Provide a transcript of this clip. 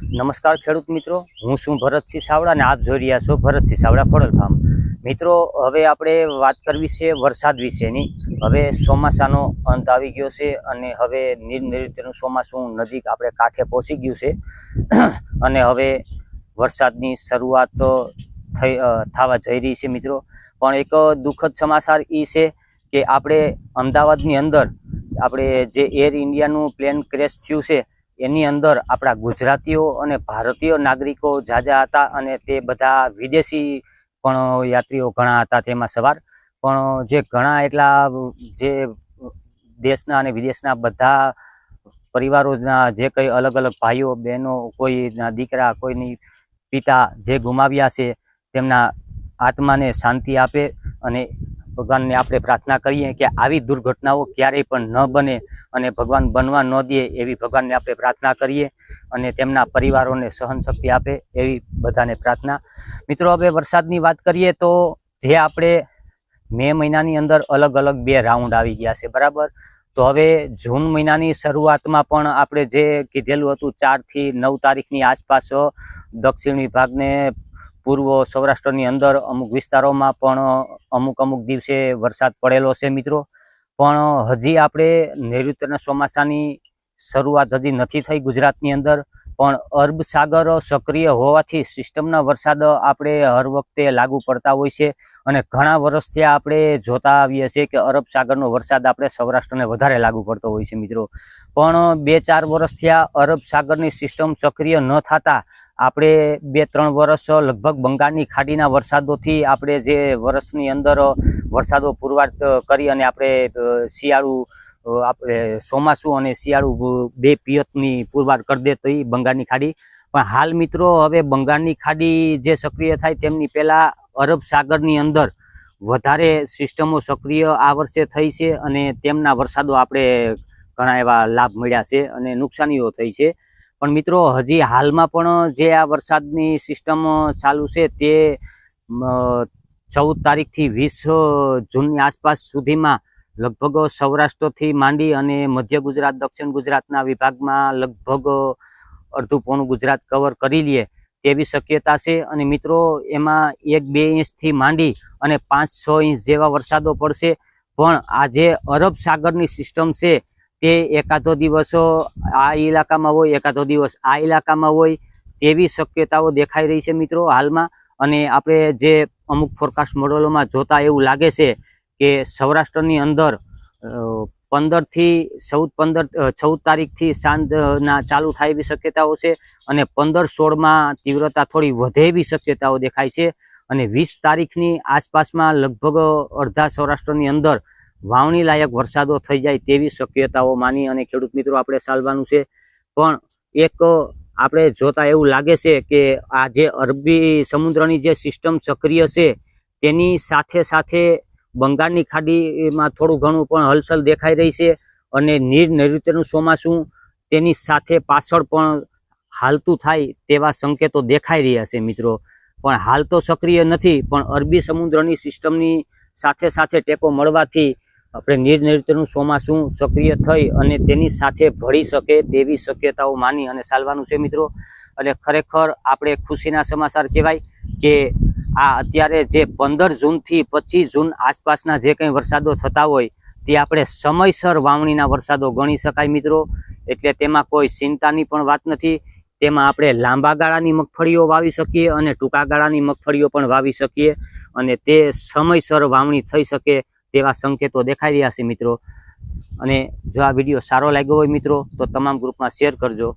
નમસ્કાર ખેડૂત મિત્રો. હું છું ભરતસિંહ સાવડા અને આપ જોઈ રહ્યા છો ભરતસિંહ સાવડા ફળલ ફાર્મ. મિત્રો, હવે આપણે વાત કરવી છે વરસાદ વિશેની. હવે ચોમાસાનો અંત આવી ગયો છે અને હવે નિર્નૈઋત્યનું ચોમાસું નજીક આપણે કાંઠે પહોંચી ગયું છે. અને હવે વરસાદની શરૂઆત થઈ થવા જઈ રહી છે મિત્રો. પણ એક દુઃખદ સમાચાર એ છે કે આપણે અમદાવાદની અંદર, આપણે જે એર ઇન્ડિયાનું પ્લેન ક્રેશ થયું છે એની અંદર આપણા ગુજરાતીઓ અને ભારતીય નાગરિકો જાજા હતા અને તે બધા વિદેશી પણ યાત્રીઓ ઘણા હતા તેમાં સવાર. પણ જે ઘણા એટલા જે દેશના અને વિદેશના બધા પરિવારોના જે કંઈ અલગ અલગ ભાઈઓ, બહેનો, કોઈના દીકરા, કોઈની પિતા જે ગુમાવ્યા છે, તેમના આત્માને શાંતિ આપે અને ભગવાનને આપણે પ્રાર્થના કરીએ કે આવી દુર્ઘટનાઓ ક્યારેય પણ ન બને અને ભગવાન બનવા ન દે એવી ભગવાનને આપણે પ્રાર્થના કરીએ અને તેમના પરિવારોને સહનશક્તિ આપે એવી બધાને પ્રાર્થના. મિત્રો, હવે વરસાદની વાત કરીએ તો જે આપણે મે મહિનાની અંદર અલગ અલગ બે રાઉન્ડ આવી ગયા છે, બરાબર? તો હવે જૂન મહિનાની શરૂઆતમાં પણ આપણે જે કીધેલું હતું, ચારથી નવ તારીખની આસપાસ દક્ષિણ વિભાગને પૂર્વ સૌરાષ્ટ્રની અંદર અમુક વિસ્તારોમાં પણ અમુક અમુક દિવસે વરસાદ પડેલો છે મિત્રો. પણ હજી આપણે નૈઋત્યના ચોમાસાની શરૂઆત હજી નથી થઈ ગુજરાતની અંદર. પણ અરબ સાગર સક્રિય હોવાથી સિસ્ટમના વરસાદ આપણે હર વખતે લાગુ પડતા હોય છે અને ઘણા વર્ષથી આપણે જોતા આવીએ છીએ કે અરબ સાગરનો વરસાદ આપણે સૌરાષ્ટ્રને વધારે લાગુ પડતો હોય છે મિત્રો. પણ બે ચાર વર્ષથી આ અરબ સાગરની સિસ્ટમ સક્રિય ન થતા આપણે બે ત્રણ વર્ષ લગભગ બંગાળની ખાડીના વરસાદોથી આપણે જે વર્ષની અંદર વરસાદો પુરવાર કરી અને આપણે શિયાળું આપણે ચોમાસું અને શિયાળુ બે પિયતની પુરવાર કરી દે તો એ બંગાળની ખાડી. પણ હાલ મિત્રો, હવે બંગાળની ખાડી જે સક્રિય થાય તેમની પહેલાં અરબ સાગરની અંદર વધારે સિસ્ટમો સક્રિય આ વર્ષે થઈ છે અને તેમના વરસાદો આપણે ઘણા એવા લાભ મળ્યા છે અને નુકસાનીઓ થઈ છે. પણ મિત્રો, હજી હાલમાં પણ જે આ વરસાદની સિસ્ટમ ચાલુ છે તે ચૌદ તારીખથી વીસ જૂનની આસપાસ સુધીમાં લગભગ સૌરાષ્ટ્રથી માંડી અને મધ્ય ગુજરાત, દક્ષિણ ગુજરાતના વિભાગમાં લગભગ અડધું પોણું ગુજરાત કવર કરી લઈએ તેવી શક્યતા છે. અને મિત્રો, એમાં એક બે ઇંચથી માંડી અને પાંચ છ ઇંચ જેવા વરસાદો પડશે. પણ આ જે અરબ સાગરની સિસ્ટમ છે તે એકાદો દિવસો આ ઇલાકામાં હોય એકાદો દિવસ આ ઇલાકામાં હોય તેવી શક્યતાઓ દેખાઈ રહી છે મિત્રો હાલમાં. અને આપણે જે અમુક ફોરકાસ્ટ મોડલોમાં જોતા એવું લાગે છે કે સૌરાષ્ટ્રની અંદર પંદરથી ચૌદ પંદર ચૌદ તારીખથી સાંજના ચાલુ થાય એવી શક્યતાઓ છે અને પંદર સોળમાં તીવ્રતા થોડી વધે એવી શક્યતાઓ દેખાય છે. અને વીસ તારીખની આસપાસમાં લગભગ અડધા સૌરાષ્ટ્રની અંદર વાવણી લાયક વરસાદો થઈ જાય તેવી શક્યતાઓ માની અને ખેડૂત મિત્રો આપણે ચાલવાનું છે. પણ એક આપણે જોતા એવું લાગે છે કે આ જે અરબી સમુદ્રની જે સિસ્ટમ સક્રિય છે તેની સાથે સાથે બંગાળની ખાડીમાં થોડું ઘણું પણ હલચલ દેખાઈ રહી છે અને નીર નૈઋત્યનું ચોમાસું તેની સાથે પાછળ પણ હાલતું થાય તેવા સંકેતો દેખાઈ રહ્યા છે મિત્રો. પણ હાલ તો સક્રિય નથી, પણ અરબી સમુદ્રની સિસ્ટમની સાથે સાથે ટેકો મળવાથી આપણે નીર નૈઋત્યનું ચોમાસું સક્રિય થઈ અને તેની સાથે ભળી શકે તેવી શક્યતાઓ માની અને ચાલવાનું છે મિત્રો. એટલે ખરેખર આપણે ખુશીના સમાચાર કહેવાય કે આ અત્યારે જે પંદર જૂનથી પચીસ જૂન આસપાસના જે કંઈ વરસાદો થતા હોય, તે આપણે સમયસર વાવણીના વરસાદો ગણી શકાય મિત્રો. એટલે તેમાં કોઈ ચિંતાની પણ વાત નથી. તેમાં આપણે લાંબા ગાળાની મગફળીઓ વાવી શકીએ અને ટૂંકા ગાળાની મગફળીઓ પણ વાવી શકીએ અને તે સમયસર વાવણી થઈ શકે તેવા સંકેતો દેખાઈ રહ્યા છે મિત્રો. અને જો આ વીડિયો સારો લાગ્યો હોય મિત્રો, તો તમામ ગ્રુપમાં શેર કરજો.